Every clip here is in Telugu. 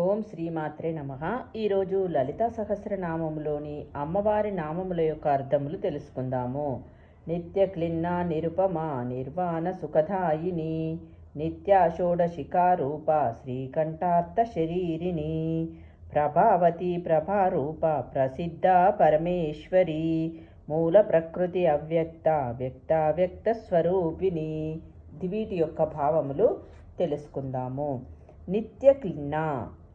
ఓం శ్రీమాత్రే నమ. ఈరోజు లలిత సహస్రనామములోని అమ్మవారి నామముల యొక్క అర్థములు తెలుసుకుందాము. నిత్య క్లిన్న నిరుపమ నిర్వాణ సుఖదాయిని నిత్య షోడశికారూప శ్రీకంఠార్థ శరీరిని ప్రభావతి ప్రభారూప ప్రసిద్ధ పరమేశ్వరి మూల ప్రకృతి అవ్యక్త వ్యక్త వ్యక్త స్వరూపిణి. వీటి యొక్క భావములు తెలుసుకుందాము. నిత్య క్లిన్న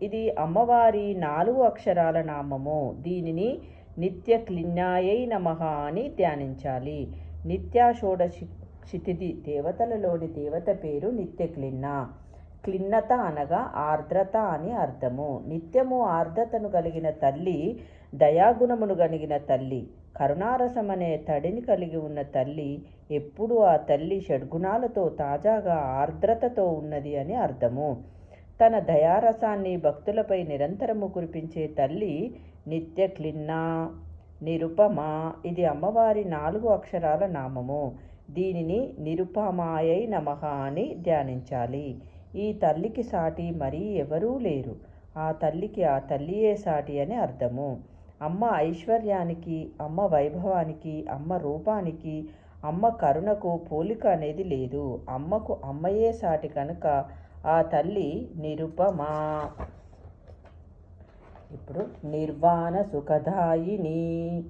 ఇది అమ్మవారి నాలుగు అక్షరాల నామము. దీనిని నిత్య క్లిన్నాయై నమః అని ధ్యానించాలి. నిత్య షోడశి క్షితిది దేవతలలోని దేవత పేరు నిత్య క్లిన్న క్లిన్నత అనగా ఆర్ద్రత అని అర్థము. నిత్యము ఆర్ద్రతను కలిగిన తల్లి దయాగుణమును కలిగిన తల్లి. కరుణారసం అనే తడిని కలిగి ఉన్న తల్లి ఎప్పుడు ఆ తల్లి షడ్గుణాలతో తాజాగా ఆర్ద్రతతో ఉన్నది అని అర్థము. తన దయారసాన్ని భక్తులపై నిరంతరము కురిపించే తల్లి నిత్య క్లిన్న నిరుపమ. ఇది అమ్మవారి నాలుగు అక్షరాల నామము. దీనిని నిరుపమాయై నమః అని ధ్యానించాలి. ఈ తల్లికి సాటి మరీ ఎవరూ లేరు. ఆ తల్లికి ఆ తల్లియే సాటి అని అర్థము. అమ్మ ఐశ్వర్యానికి అమ్మ వైభవానికి అమ్మ రూపానికి అమ్మ కరుణకు పోలిక అనేది లేదు. అమ్మకు అమ్మయే సాటి కనుక ఆ తల్లి నిరుపమా ఇప్పుడు నిర్వాణ సుఖదాయిని.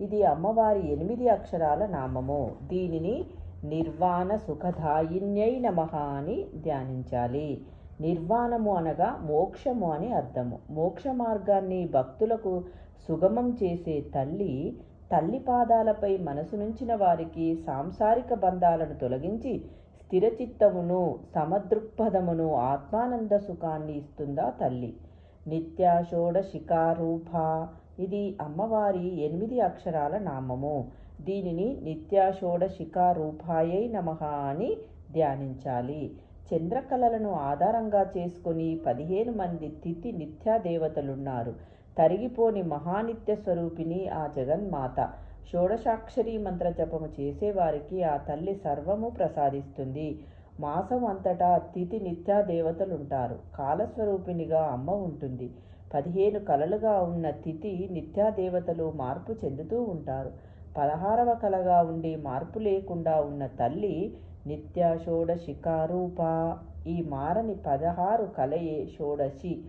ఇది అమ్మవారి ఎనిమిది అక్షరాల నామము. దీనిని నిర్వాణ సుఖదాయిన్యై నమః అని ధ్యానించాలి. నిర్వాణము అనగా మోక్షము అని అర్థము. మోక్ష మార్గాన్ని భక్తులకు సుగమం చేసే తల్లి తల్లి పాదాలపై మనసునుంచిన వారికి సాంసారిక బంధాలను తొలగించి స్థిరచిత్తమును సమదృక్పథమును ఆత్మానంద సుఖాన్ని ఇస్తుందా తల్లి? నిత్యాషోడ శిఖారూప ఇది అమ్మవారి ఎనిమిది అక్షరాల నామము. దీనిని నిత్యాషోడ శిఖారూపాయై నమః అని ధ్యానించాలి. చంద్రకళలను ఆధారంగా చేసుకొని పదిహేను మంది తిథి నిత్యా దేవతలున్నారు. తరిగిపోని మహానిత్య స్వరూపిణి ఆ జగన్మాత. షోడశాక్షరి మంత్ర జపము చేసేవారికి ఆ తల్లి సర్వము ప్రసాదిస్తుంది. మాసం అంతటా తిథి నిత్యా దేవతలుంటారు. కాలస్వరూపిణిగా అమ్మ ఉంటుంది. పదిహేను కలలుగా ఉన్న తిథి నిత్యా దేవతలు మార్పు చెందుతూ ఉంటారు. పదహారవ కలగా ఉండి మార్పు లేకుండా ఉన్న తల్లి నిత్య షోడశికారూప ఈ మారని పదహారు కలయే షోడశి.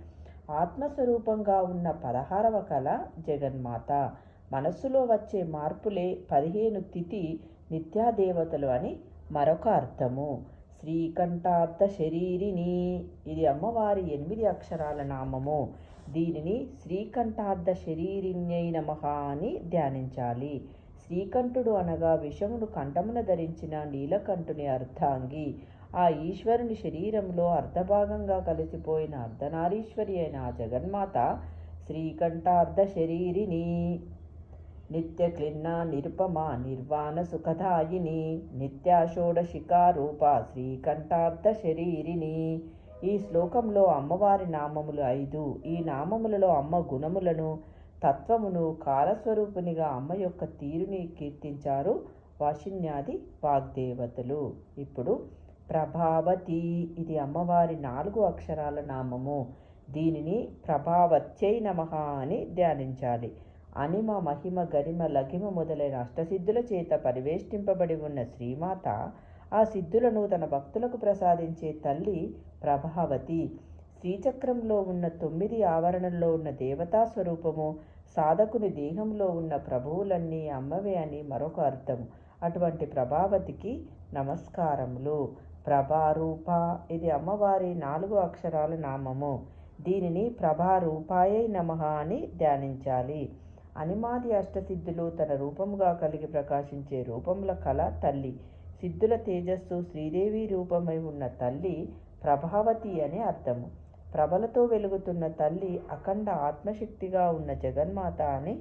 ఆత్మస్వరూపంగా ఉన్న పదహారవ కళ జగన్మాత. మనస్సులో వచ్చే మార్పులే పదిహేను తిథి నిత్యాదేవతలు అని మరొక అర్థము. శ్రీకంఠార్థ శరీరిని ఇది అమ్మవారి ఎనిమిది అక్షరాల నామము. దీనిని శ్రీకంఠార్థ శరీరిణ్యై నమః అని ధ్యానించాలి. శ్రీకంఠుడు అనగా విషముడు కంఠమున ధరించిన నీలకంఠుని అర్ధాంగి. ఆ ఈశ్వరుని శరీరంలో అర్ధభాగంగా కలిసిపోయిన అర్ధనారీశ్వరి అయిన ఆ జగన్మాత శ్రీకంఠార్ధ శరీరిని నిత్య క్లిన్నా నిరుపమ నిర్వాణ సుఖదాయిని నిత్యాషోడశికారూప శ్రీకంఠార్థ శరీరిని. ఈ శ్లోకంలో అమ్మవారి నామములు ఐదు. ఈ నామములలో అమ్మ గుణములను తత్వమును కాలస్వరూపునిగా అమ్మ యొక్క తీరుని కీర్తించారు వాషిన్యాది వాగ్దేవతలు. ఇప్పుడు ప్రభావతి ఇది అమ్మవారి నాలుగు అక్షరాల నామము. దీనిని ప్రభావత్యై నమః అని ధ్యానించాలి. అనిమ మహిమ గరిమ లఘిమ మొదలైన అష్టసిద్ధుల చేత పరివేష్టింపబడి ఉన్న శ్రీమాత ఆ సిద్ధులను తన భక్తులకు ప్రసాదించే తల్లి ప్రభావతి. శ్రీచక్రంలో ఉన్న తొమ్మిది ఆవరణల్లో ఉన్న దేవతా స్వరూపము సాధకుని దేహంలో ఉన్న ప్రభువులన్నీ అమ్మవే అని మరొక అర్థం. అటువంటి ప్రభావతికి నమస్కారములు. ప్రభారూప ఇది అమ్మవారి నాలుగు అక్షరాల నామము. దీనిని ప్రభారూపాయై నమ అని ధ్యానించాలి. అనిమాది అష్టసిద్ధులు తన రూపముగా కలిగి ప్రకాశించే రూపముల కళ తల్లి. సిద్ధుల తేజస్సు శ్రీదేవి రూపమై ఉన్న తల్లి ప్రభావతి అనే అర్థము. ప్రభలతో వెలుగుతున్న తల్లి అఖండ ఆత్మశక్తిగా ఉన్న జగన్మాత అని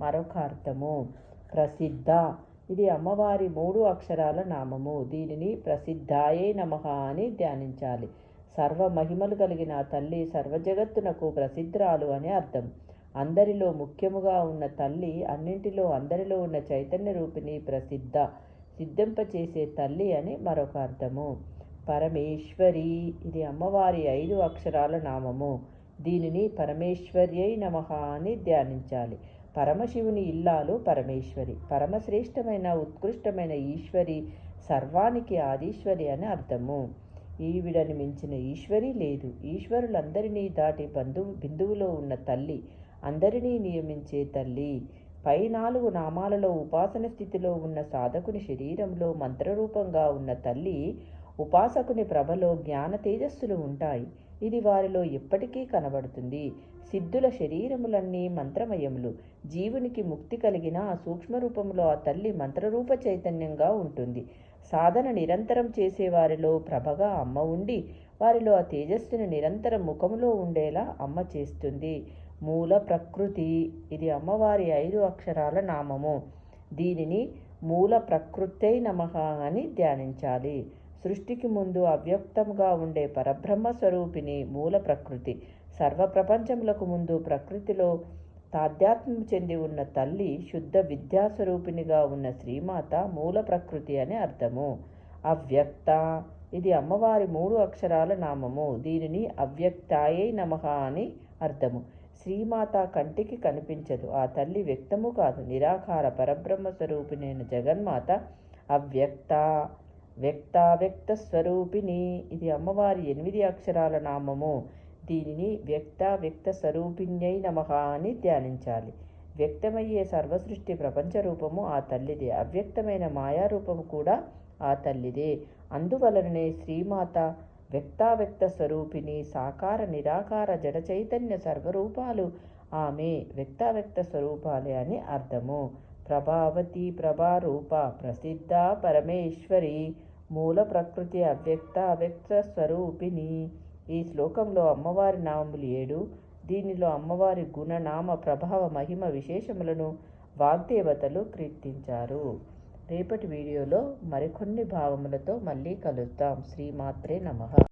మరొక అర్థము. ప్రసిద్ధ. ఇది అమ్మవారి మూడు అక్షరాల నామము. దీనిని ప్రసిద్ధాయే నమ అని ధ్యానించాలి. సర్వ మహిమలు కలిగిన తల్లి సర్వజగత్తునకు ప్రసిద్ధరాలు అని అర్థం. అందరిలో ముఖ్యముగా ఉన్న తల్లి అన్నింటిలో అందరిలో ఉన్న చైతన్య రూపిణి ప్రసిద్ధ సిద్ధింపచేసే తల్లి అని మరొక అర్థము. పరమేశ్వరి ఇది అమ్మవారి ఐదు అక్షరాల నామము. దీనిని పరమేశ్వర్యై నమ అని ధ్యానించాలి. పరమశివుని ఇల్లాలు పరమేశ్వరి. పరమశ్రేష్టమైన ఉత్కృష్టమైన ఈశ్వరి సర్వానికి ఆదీశ్వరి అని అర్థము. ఈవిడని మించిన ఈశ్వరి లేదు. ఈశ్వరులందరినీ దాటి బంధువు బిందువులో ఉన్న తల్లి అందరినీ నియమించే తల్లి. పై నాలుగు నామాలలో ఉపాసన స్థితిలో ఉన్న సాధకుని శరీరంలో మంత్రరూపంగా ఉన్న తల్లి ఉపాసకుని ప్రభలో జ్ఞాన తేజస్సులు ఉంటాయి. ఇది వారిలో ఎప్పటికీ కనబడుతుంది. సిద్ధుల శరీరములన్నీ మంత్రమయములు. జీవునికి ముక్తి కలిగిన ఆ సూక్ష్మ రూపంలో ఆ తల్లి మంత్రరూప చైతన్యంగా ఉంటుంది. సాధన నిరంతరం చేసేవారిలో ప్రభగా అమ్మ ఉండి వారిలో ఆ తేజస్సుని నిరంతరం ముఖములో ఉండేలా అమ్మ చేస్తుంది. మూల ప్రకృతి. ఇది అమ్మవారి ఐదు అక్షరాల నామము. దీనిని మూల ప్రకృతై నమ అని ధ్యానించాలి. సృష్టికి ముందు అవ్యక్తంగా ఉండే పరబ్రహ్మ స్వరూపిణి మూల ప్రకృతి. సర్వ ప్రపంచములకు ముందు ప్రకృతిలో తాధ్యాత్మ్యం చెంది ఉన్న తల్లి శుద్ధ విద్యాస్వరూపిణిగా ఉన్న శ్రీమాత మూల ప్రకృతి అని అర్థము. అవ్యక్త. ఇది అమ్మవారి మూడు అక్షరాల నామము. దీనిని అవ్యక్తాయై నమ అని అర్థము. శ్రీమాత కంటికి కనిపించదు. ఆ తల్లి వ్యక్తము కాదు. నిరాకార పరబ్రహ్మ స్వరూపిణైన జగన్మాత అవ్యక్త వ్యక్తావ్యక్త స్వరూపిణి. ఇది అమ్మవారి ఎనిమిది అక్షరాల నామము. దీనిని వ్యక్త వ్యక్త స్వరూపిణ్యై నమ అని ధ్యానించాలి. వ్యక్తమయ్యే సర్వసృష్టి ప్రపంచ రూపము ఆ తల్లిదే. అవ్యక్తమైన మాయారూపము కూడా ఆ తల్లిదే. అందువలననే శ్రీమాత వ్యక్తావ్యక్త స్వరూపిణి సాకార నిరాకార జడ చైతన్య సర్వరూపాలు ఆమె వ్యక్తావ్యక్త స్వరూపాలే అని అర్థము. ప్రభావతి ప్రభారూప ప్రసిద్ధ పరమేశ్వరి మూల ప్రకృతి అవ్యక్త అవ్యక్త స్వరూపిణి. ఈ శ్లోకంలో అమ్మవారి నామములు ఏడు. దీనిలో అమ్మవారి గుణనామ ప్రభావ మహిమ విశేషములను వాగ్దేవతలు కీర్తించారు. రేపటి వీడియోలో మరికొన్ని భావములతో మళ్ళీ కలుద్దాం. శ్రీమాత్రే నమః.